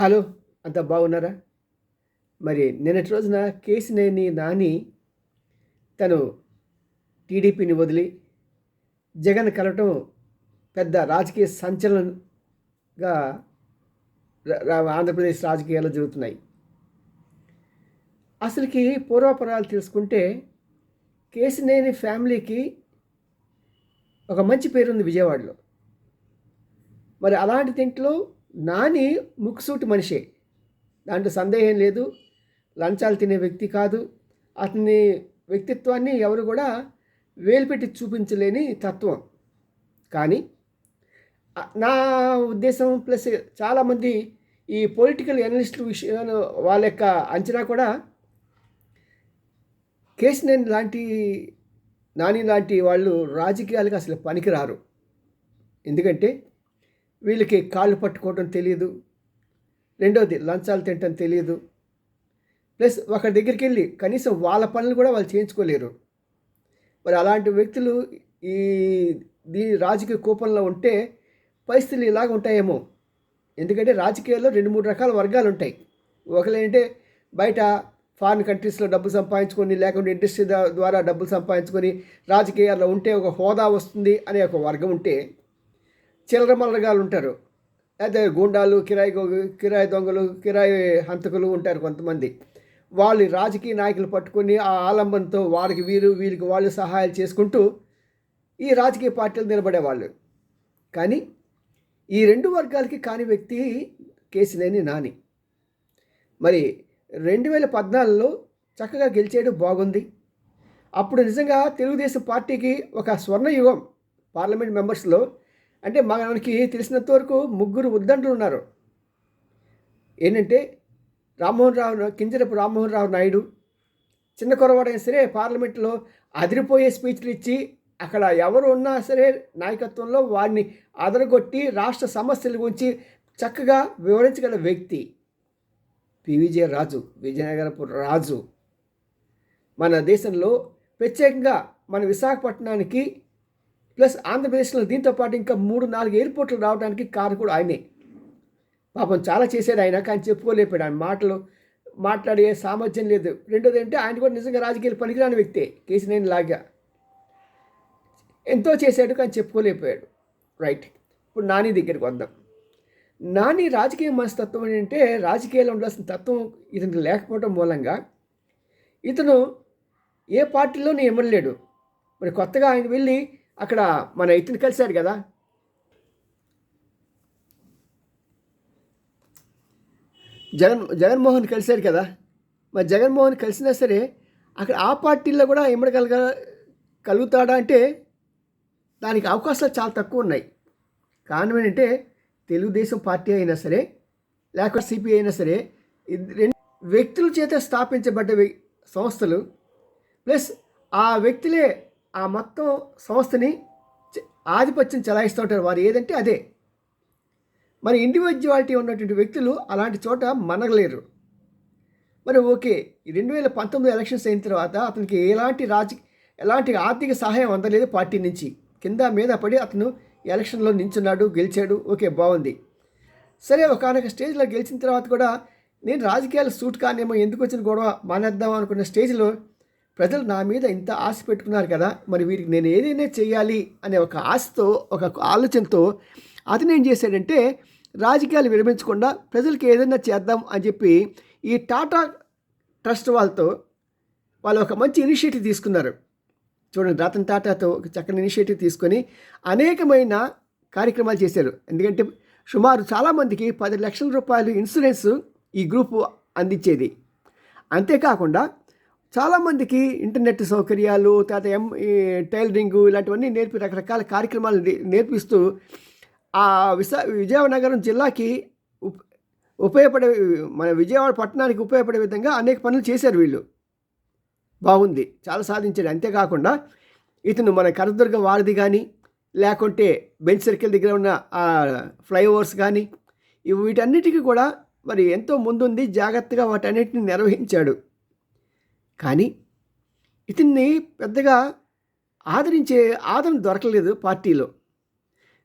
Hello అంత బాగున్నారా? మరి నిన్నటి రోజున కేసినేని నాని తను టీడీపీని వదిలి జగన్ కలవటం పెద్ద రాజకీయ సంచలనంగా రా- ఆంధ్రప్రదేశ్ రాజకీయాల్లో జరుగుతున్నాయి. అసలుకి పూర్వాపరాలు తెలుసుకుంటే కేసినేని ఫ్యామిలీకి ఒక మంచి పేరుంది విజయవాడలో. మరి అలాంటి దీంట్లో నాని ముక్కుసూటి మనిషే. దాంట్లో సందేహం లేదు. లంచాలు తినే వ్యక్తి కాదు. అతని వ్యక్తిత్వాన్ని ఎవరు కూడా వేలుపెట్టి చూపించలేని తత్వం. కానీ నా ఉద్దేశం ప్లస్ చాలామంది ఈ పొలిటికల్ ఎనలిస్టుల విషయాలు వాళ్ళ యొక్క అంచనా కూడా కేసినేని లాంటి నాని లాంటి వాళ్ళు రాజకీయాలకు అసలు పనికిరారు. ఎందుకంటే వీళ్ళకి కాళ్ళు పట్టుకోవడం తెలియదు రెండోది లంచాలు తినటం తెలియదు ప్లస్ ఒకరి దగ్గరికి వెళ్ళి కనీసం వాళ్ళ పనులు కూడా వాళ్ళు చేయించుకోలేరు. మరి అలాంటి వ్యక్తులు ఈ దీని రాజకీయ కూపంలో ఉంటే పరిస్థితులు ఇలాగ ఉంటాయేమో. ఎందుకంటే రాజకీయాల్లో రెండు మూడు రకాల వర్గాలు ఉంటాయి. ఒకలేంటే బయట ఫారిన్ కంట్రీస్లో డబ్బులు సంపాదించుకొని లేకుంటే ఇండస్ట్రీ ద్వారా డబ్బులు సంపాదించుకొని రాజకీయాల్లో ఉంటే ఒక హోదా వస్తుంది అనే ఒక వర్గం ఉంటే చిల్లర మల్లరగాలు ఉంటారు. అదే గూండాలు కిరాయి కిరాయి దొంగలు కిరాయి హంతకులు ఉంటారు కొంతమంది. వాళ్ళు రాజకీయ నాయకులు పట్టుకొని ఆ ఆలంబనతో వారికి వీరు వీరికి వాళ్ళు సహాయాలు చేసుకుంటూ ఈ రాజకీయ పార్టీలు నిలబడేవాళ్ళు. కానీ ఈ రెండు వర్గాలకి కాని వ్యక్తి కేసినేని నాని. మరి రెండు వేల పద్నాలుగులో చక్కగా గెలిచేయడం బాగుంది. అప్పుడు నిజంగా తెలుగుదేశం పార్టీకి ఒక స్వర్ణయుగం. పార్లమెంట్ మెంబర్స్లో అంటే మనకి తెలిసినంత వరకు ముగ్గురు ఉద్దండులు ఉన్నారు. ఏంటంటే రామ్మోహన్ రావు కింజరపు రామ్మోహన్ రావు నాయుడు చిన్న కొరవాడైనా సరే పార్లమెంట్లో అదిరిపోయే స్పీచ్లు ఇచ్చి అక్కడ ఎవరు ఉన్నా సరే నాయకత్వంలో వారిని అదరగొట్టి రాష్ట్ర సమస్యల గురించి చక్కగా వివరించగల వ్యక్తి పివిజే రాజు విజయనగరపు రాజు. మన దేశంలో ప్రత్యేకంగా మన విశాఖపట్నానికి ప్లస్ ఆంధ్రప్రదేశ్లో దీంతో పాటు ఇంకా మూడు నాలుగు ఎయిర్పోర్ట్లు రావడానికి కారకుడు ఆయనే. పాపం చాలా చేశాడు ఆయన కానీ చెప్పుకోలేపాడు ఆయన మాటలు. మాట్లాడే సామర్థ్యం లేదు. రెండోది అంటే ఆయన కూడా నిజంగా రాజకీయాలు పనికిరాని వ్యక్తే. కేసీనేని లాగా. ఎంతో చేశాడు కానీ చెప్పుకోలేకపోయాడు. రైట్. ఇప్పుడు నాని దగ్గరికి వద్దాం. నాని రాజకీయ మనస్తత్వం ఏంటంటే రాజకీయాల్లో ఉండాల్సిన తత్వం ఇతనికి లేకపోవడం మూలంగా ఇతను ఏ పార్టీలోనూ ఎమ్మెల్యేడు. మరి కొత్తగా ఆయన వెళ్ళి అక్కడ మన ఇతను కలిశారు కదా. జగన్ జగన్మోహన్ కలిశారు కదా. మరి జగన్మోహన్ కలిసినా సరే అక్కడ ఆ పార్టీల్లో కూడా ఇమ్మడగలగ కలుగుతాడా అంటే దానికి అవకాశాలు చాలా తక్కువ ఉన్నాయి. కారణం ఏంటంటే తెలుగుదేశం పార్టీ అయినా సరే లేకపోతే సిపిఐ అయినా సరే రెండు వ్యక్తుల చేత స్థాపించబడ్డ సంస్థలు ప్లస్ ఆ వ్యక్తులే ఆ మొత్తం సంస్థని ఆధిపత్యం చెలాయిస్తూ ఉంటారు వారు ఏదంటే అదే. మరి ఇండివిజువాలిటీ ఉన్నటువంటి వ్యక్తులు అలాంటి చోట మనగలేరు. మరి ఓకే రెండు వేల పంతొమ్మిది ఎలక్షన్స్ అయిన తర్వాత అతనికి ఎలాంటి రాజ ఎలాంటి ఆర్థిక సహాయం అందలేదు పార్టీ నుంచి. కింద మీద పడి అతను ఎలక్షన్లో నించున్నాడు గెలిచాడు. ఓకే బాగుంది. సరే ఒకనొక స్టేజ్లో గెలిచిన తర్వాత కూడా నేను రాజకీయాలు సూట్ కానేమో ఎందుకు వచ్చిన గొడవ మానేద్దాం అనుకున్న స్టేజ్లో ప్రజలు నా మీద ఇంత ఆశ పెట్టుకున్నారు కదా మరి వీరికి నేను ఏదైనా చేయాలి అనే ఒక ఆశతో ఒక ఆలోచనతో అతను ఏం చేశాడంటే రాజకీయాలు విరమించకుండా ప్రజలకి ఏదైనా చేద్దాం అని చెప్పి ఈ టాటా ట్రస్ట్ వాళ్ళతో వాళ్ళు ఒక మంచి ఇనిషియేటివ్ తీసుకున్నారు. చూడండి రతన్ టాటాతో ఒక చక్కని ఇనిషియేటివ్ తీసుకొని అనేకమైన కార్యక్రమాలు చేశారు. ఎందుకంటే సుమారు చాలామందికి పది లక్షల రూపాయలు ఇన్సూరెన్స్ ఈ గ్రూపు అందించేది. అంతేకాకుండా చాలామందికి ఇంటర్నెట్ సౌకర్యాలు తర్వాత ఎం ఈ టైలరింగ్ ఇలాంటివన్నీ నేర్పి రకరకాల కార్యక్రమాలు నేర్పిస్తూ ఆ విశా విజయనగరం జిల్లాకి ఉప ఉపయోగపడే మన విజయవాడ పట్టణానికి ఉపయోగపడే విధంగా అనేక పనులు చేశారు వీళ్ళు. బాగుంది. చాలా సాధించాడు అంతేకాకుండా ఇతను మన కరదుర్గ వారధి కానీ లేకుంటే బెంచ్ సర్కిల్ దగ్గర ఉన్న ఆ ఫ్లైఓవర్స్ కానీ వీటన్నిటికీ కూడా మరి ఎంతో ముందుంది జాగ్రత్తగా వాటన్నిటిని నిర్వహించాడు. కానీ ఇతన్ని పెద్దగా ఆదరించే ఆదరణ దొరకలేదు పార్టీలో.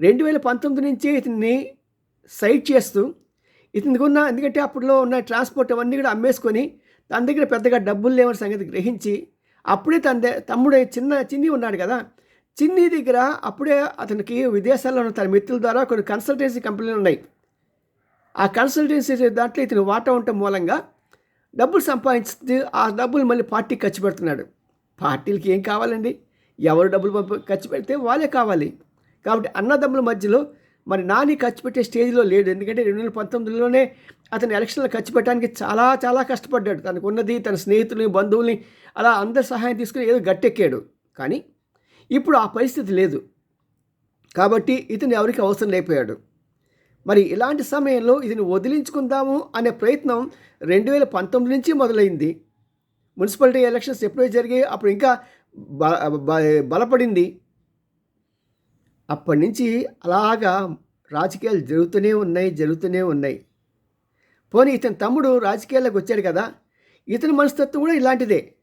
రెండు వేల పంతొమ్మిది నుంచి ఇతన్ని సైట్ చేస్తూ ఇతనికి ఉన్న ఎందుకంటే అప్పట్లో ఉన్న ట్రాన్స్పోర్ట్ అవన్నీ కూడా అమ్మేసుకొని తన దగ్గర పెద్దగా డబ్బులు లేవని సంగతి గ్రహించి అప్పుడే తన తమ్ముడు చిన్న చిన్ని ఉన్నాడు కదా. చిన్ని దగ్గర అప్పుడే అతనికి విదేశాల్లో ఉన్న తన మిత్రుల ద్వారా కొన్ని కన్సల్టెన్సీ కంపెనీలు ఉన్నాయి. ఆ కన్సల్టెన్సీ దాంట్లో ఇతను వాటా ఉండటం మూలంగా డబ్బులు సంపాదించి ఆ డబ్బులు మళ్ళీ పార్టీకి ఖర్చు పెడుతున్నాడు. పార్టీలకి ఏం కావాలండి? ఎవరు డబ్బులు పంపి ఖర్చు పెడితే వాళ్ళే కావాలి. కాబట్టి అన్నదమ్ముల మధ్యలో మరి నాని ఖర్చు పెట్టే స్టేజ్లో లేడు. ఎందుకంటే రెండు వేల పంతొమ్మిదిలోనే అతను ఎలక్షన్లో ఖర్చు పెట్టడానికి చాలా చాలా కష్టపడ్డాడు. తనకు ఉన్నది తన స్నేహితుల్ని బంధువుల్ని అలా అందరి సహాయం తీసుకుని ఏదో గట్టెక్కాడు. కానీ ఇప్పుడు ఆ పరిస్థితి లేదు. కాబట్టి ఇతను ఎవరికి అవసరం లేకపోయాడు. మరి ఇలాంటి సమయంలో ఇదిని వదిలించుకుందాము అనే ప్రయత్నం రెండు వేల పంతొమ్మిది నుంచి మొదలైంది. మున్సిపాలిటీ ఎలక్షన్స్ ఎప్పుడో జరిగాయి అప్పుడు ఇంకా బలపడింది. అప్పటి నుంచి అలాగా రాజకీయాలు జరుగుతూనే ఉన్నాయి జరుగుతూనే ఉన్నాయి. పోనీ ఇతని తమ్ముడు రాజకీయాల్లోకి వచ్చాడు కదా ఇతని మనస్తత్వం కూడా ఇలాంటిదే.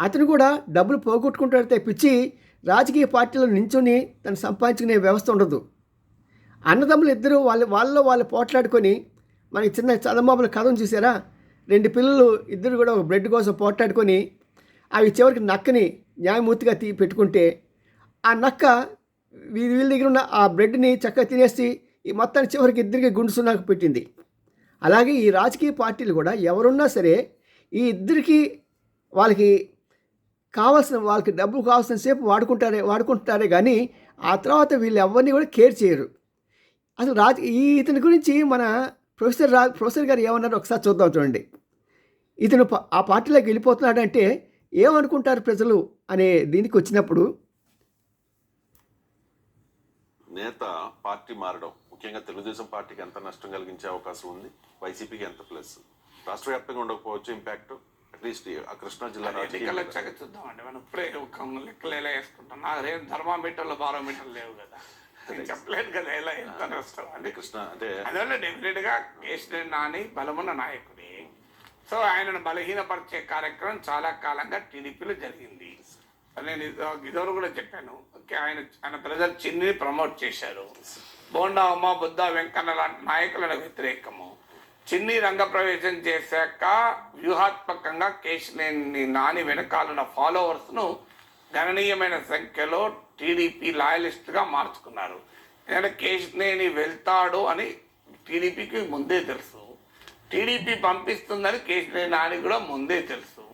అతను కూడా డబ్బులు పోగొట్టుకుంటాడు తప్పించి రాజకీయ పార్టీలో నించుని తను సంపాదించుకునే వ్యవస్థ ఉండదు. అన్నదమ్ములు ఇద్దరు వాళ్ళ వాళ్ళలో వాళ్ళు పోట్లాడుకొని మనకి చిన్న చందమామల కథను చూసారా? రెండు పిల్లలు ఇద్దరు కూడా ఒక బ్రెడ్ కోసం పోట్లాడుకొని అవి చివరికి నక్కని న్యాయమూర్తిగా తీ పెట్టుకుంటే ఆ నక్క వీ- వీళ్ళ దగ్గర ఉన్న ఆ బ్రెడ్ని చక్కగా తినేసి ఈ మొత్తాన్ని చివరికి ఇద్దరికి గుండుసున్నాకు పెట్టింది. అలాగే ఈ రాజకీయ పార్టీలు కూడా ఎవరున్నా సరే ఈ ఇద్దరికి వాళ్ళకి కావాల్సిన వాళ్ళకి డబ్బు కావాల్సిన సేపు వాడుకుంటారే వాడుకుంటారే కానీ ఆ తర్వాత వీళ్ళు ఎవరిని కూడా కేర్ చేయరు. అసలు రాజ ఈ ఇతని గురించి మన ప్రొఫెసర్ రా ప్రొఫెసర్ గారు ఏమన్నారో ఒకసారి చూద్దాం చూడండి. ఇతను ప- ఆ పార్టీలోకి వెళ్ళిపోతున్నాడంటే ఏమనుకుంటారు ప్రజలు అనే దీనికి వచ్చినప్పుడు? నేత పార్టీ మారడం ముఖ్యంగా తెలుగుదేశం పార్టీకి ఎంత నష్టం కలిగించే అవకాశం ఉంది వైసీపీకి ఎంత ప్లస్? రాష్ట్ర వ్యాప్తంగా ఉండకపోవచ్చు ఇంపాక్ట్ అట్లీస్ట్ ఆ కృష్ణా జిల్లా ఎన్నికలు వచ్చాక చూద్దామండి మనం ఇప్పుడే ఒక లెక్కలు ఎలా వేసుకుంటాం. నాకు రేపు థర్మామీటర్లు బారోమీటర్లు లేవు కదా. నేను చెప్పలేదు కదా ఎలా ఎంత నష్టం అని. కృష్ణ అంటే అందువల్ల డెఫినెట్గా కేసీఆర్ నాని బలమున్న నాయకుడే. సో ఆయనను బలహీనపరిచే కార్యక్రమం చాలా కాలంగా టీడీపీలో జరిగింది. నేను ఇది- ఇదివరకు కూడా చెప్పాను. ఓకే ఆయన ఆయన ప్రజలు చిన్నిని ప్రమోట్ చేశారు. బోండా ఉమ్మ బుద్ధ వెంకన్న లాంటి నాయకులకు వ్యతిరేకము. చిన్ని రంగప్రవేశం చేశాక వ్యూహాత్మకంగా కేశినేని నాని వెనకాలన్న ఫాలోవర్స్ను గణనీయమైన సంఖ్యలో టీడీపీ లాయలిస్ట్గా మార్చుకున్నారు. ఎందుకంటే కేశినేని వెళ్తాడు అని టీడీపీకి ముందే తెలుసు. టీడీపీ పంపిస్తుందని కేసీఆర్ నాని కూడా ముందే తెలుసు.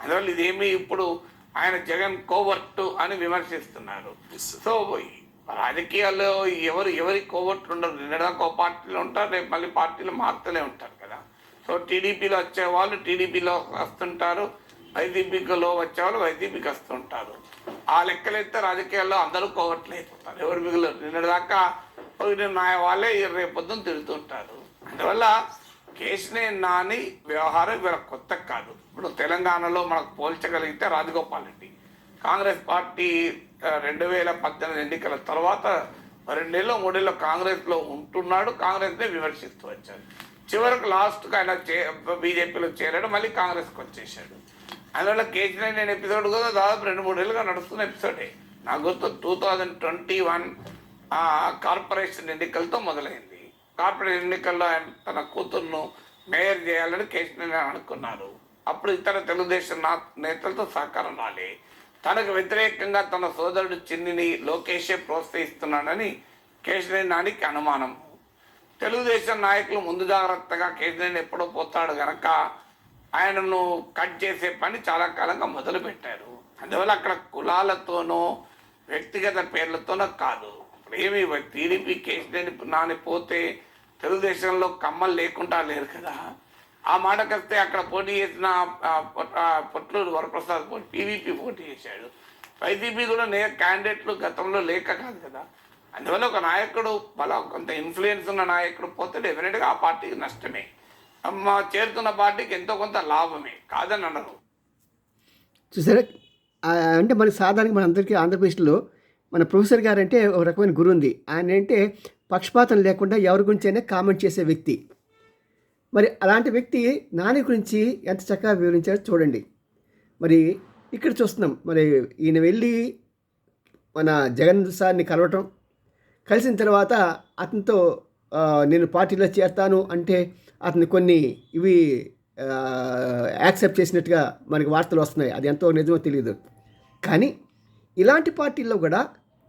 అందువల్ల ఇదేమి ఇప్పుడు ఆయన జగన్ కోవర్టు అని విమర్శిస్తున్నారు. సో రాజకీయాల్లో ఎవరు ఎవరి కోవర్ట్లు ఉండరు. నిన్నదాకా ఒక పార్టీలో ఉంటారు రేపు మళ్ళీ పార్టీలు మారుతూనే ఉంటారు కదా. సో టీడీపీలో వచ్చే వాళ్ళు టీడీపీలో వస్తుంటారు. వైసీపీలో వచ్చే వాళ్ళు వైసీపీకి వస్తుంటారు ఆ లెక్కలైతే రాజకీయాల్లో అందరూ కోవట్లు అయిపోతారు ఎవరు మిగులు నిన్నదాకా నాయ వాళ్ళే రేపు పొద్దున్న తిరుగుతుంటారు. అందువల్ల కేసునే నాని వ్యవహారం వీళ్ళ కొత్త కాదు. ఇప్పుడు తెలంగాణలో మనకు పోల్చగలిగితే రాజగోపాల్ రెడ్డి. కాంగ్రెస్ పార్టీ రెండు వేల పద్దెనిమిది ఎన్నికల తర్వాత రెండేళ్ళు మూడేళ్ళు కాంగ్రెస్లో ఉంటున్నాడు. కాంగ్రెస్నే విమర్శిస్తూ వచ్చాడు. చివరకు లాస్ట్కి ఆయన చే బీజేపీలో చేరాడు. మళ్ళీ కాంగ్రెస్కి వచ్చేసాడు అందువల్ల కేసీఆర్ నేను ఎపిసోడ్ కూడా దాదాపు రెండు మూడేళ్ళుగా నడుస్తున్న ఎపిసోడే నాకు గుర్తు two thousand twenty one corporation ఎన్నికలతో మొదలైంది. కార్పొరేషన్ ఎన్నికల్లో ఆయన తన కూతుర్ను మేయర్ చేయాలని కేసీఆర్ అనుకున్నారు. అప్పుడు ఇతర తెలుగుదేశం నా నేతలతో సహకారం రాలే. తనకు వ్యతిరేకంగా తన సోదరుడు చిన్నిని లోకేషే ప్రోత్సహిస్తున్నాడని కేసీఆర్ నానికి అనుమానం తెలుగుదేశం నాయకులు ముందు జాగ్రత్తగా కేసీఆర్ ఎప్పుడో పోతాడు గనక ఆయనను కట్ చేసే పని చాలా కాలంగా మొదలు పెట్టారు అందువల్ల అక్కడ కులాలతోనో వ్యక్తిగత పేర్లతోనో కాదు. ఇప్పుడు ఏమి టీడీపీ కేసీఆర్ నాని పోతే తెలుగుదేశంలో కమ్మలు లేకుండా లేరు కదా. ఆ మాటకొస్తే అక్కడ పోటీ చేసిన పొట్లూరు వరప్రసాద్ పోటీ పీవీపీ పోటీ చేశాడు. వైసీపీ కూడా నే క్యాండిడేట్లు గతంలో లేక కాదు కదా. అందువల్ల ఒక నాయకుడు బల కొంత ఇన్ఫ్లుయెన్స్ ఉన్న నాయకుడు పోతే డెఫినెట్గా ఆ పార్టీకి నష్టమే. మా చేరుతున్న పార్టీకి ఎంతో కొంత లాభమే కాదని అనరు. చూసారా? అంటే మన సాధారణంగా మన అందరికీ ఆంధ్రప్రదేశ్లో మన ప్రొఫెసర్ గారు అంటే ఒక రకమైన గురు ఉంది. ఆయన అంటే పక్షపాతం లేకుండా ఎవరి గురించైనా కామెంట్ చేసే వ్యక్తి. మరి అలాంటి వ్యక్తి నాని గురించి ఎంత చక్కగా వివరించారో చూడండి. మరి ఇక్కడ చూస్తున్నాం. మరి ఈయన వెళ్ళి మన జగన్ సార్ని కలవటం కలిసిన తర్వాత అతనితో నేను పార్టీలో చేస్తాను అంటే అతను కొన్ని ఇవి యాక్సెప్ట్ చేసినట్టుగా మనకి వార్తలు వస్తున్నాయి. అది ఎంతో నిజమో తెలియదు కానీ ఇలాంటి పార్టీల్లో కూడా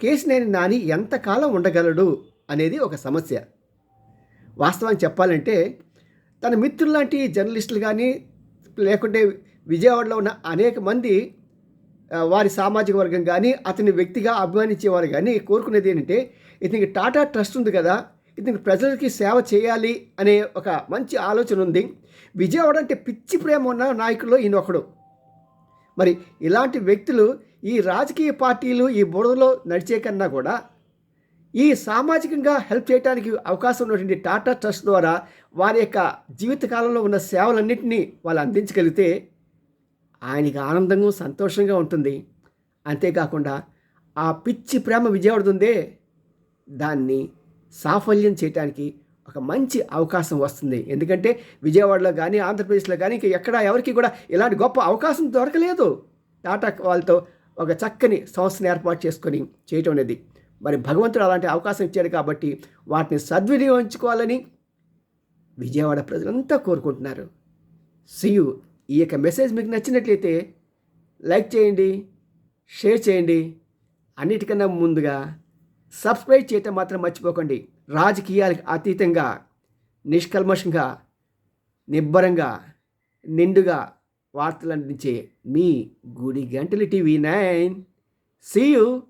కేసినేని నాని ఎంతకాలం ఉండగలడు అనేది ఒక సమస్య. వాస్తవం చెప్పాలంటే తన మిత్రులాంటి జర్నలిస్టులు కానీ లేకుంటే విజయవాడలో ఉన్న అనేక మంది వారి సామాజిక వర్గం కానీ అతని వ్యక్తిగా అభిమానించేవారు కానీ కోరుకునేది ఏంటంటే ఇతనికి టాటా ట్రస్ట్ ఉంది కదా ఇతనికి ప్రజలకి సేవ చేయాలి అనే ఒక మంచి ఆలోచన ఉంది. విజయవాడ అంటే పిచ్చి ప్రేమ ఉన్న నాయకుల్లో ఈయన ఒకడు మరి ఇలాంటి వ్యక్తులు ఈ రాజకీయ పార్టీలు ఈ బురదలో నడిచే కన్నా కూడా ఈ సామాజికంగా హెల్ప్ చేయడానికి అవకాశం ఉన్నటువంటి టాటా ట్రస్ట్ ద్వారా వారి యొక్క జీవితకాలంలో ఉన్న సేవలన్నింటినీ వాళ్ళు అందించగలిగితే ఆయనకి ఆనందంగా సంతోషంగా ఉంటుంది. అంతేకాకుండా ఆ పిచ్చి ప్రేమ విజయవాడ ఉందే దాన్ని సాఫల్యం చేయడానికి ఒక మంచి అవకాశం వస్తుంది. ఎందుకంటే విజయవాడలో కానీ ఆంధ్రప్రదేశ్లో కానీ ఇంకా ఎక్కడ ఎవరికి కూడా ఇలాంటి గొప్ప అవకాశం దొరకలేదు. టాటా వాళ్ళతో ఒక చక్కని సంస్థను ఏర్పాటు చేసుకొని చేయటం అనేది. మరి భగవంతుడు అలాంటి అవకాశం ఇచ్చాడు కాబట్టి వాటిని సద్వినియోగించుకోవాలని విజయవాడ ప్రజలంతా కోరుకుంటున్నారు. సియు ఈ యొక్క మెసేజ్ మీకు నచ్చినట్లయితే లైక్ చేయండి షేర్ చేయండి. అన్నిటికన్నా ముందుగా సబ్స్క్రైబ్ చేయటం మాత్రం మర్చిపోకండి. రాజకీయాలకు అతీతంగా నిష్కల్మషంగా నిబ్బరంగా నిండుగా వార్తలు అందించే మీ గుడి గంటలు టీవీ నైన్. See you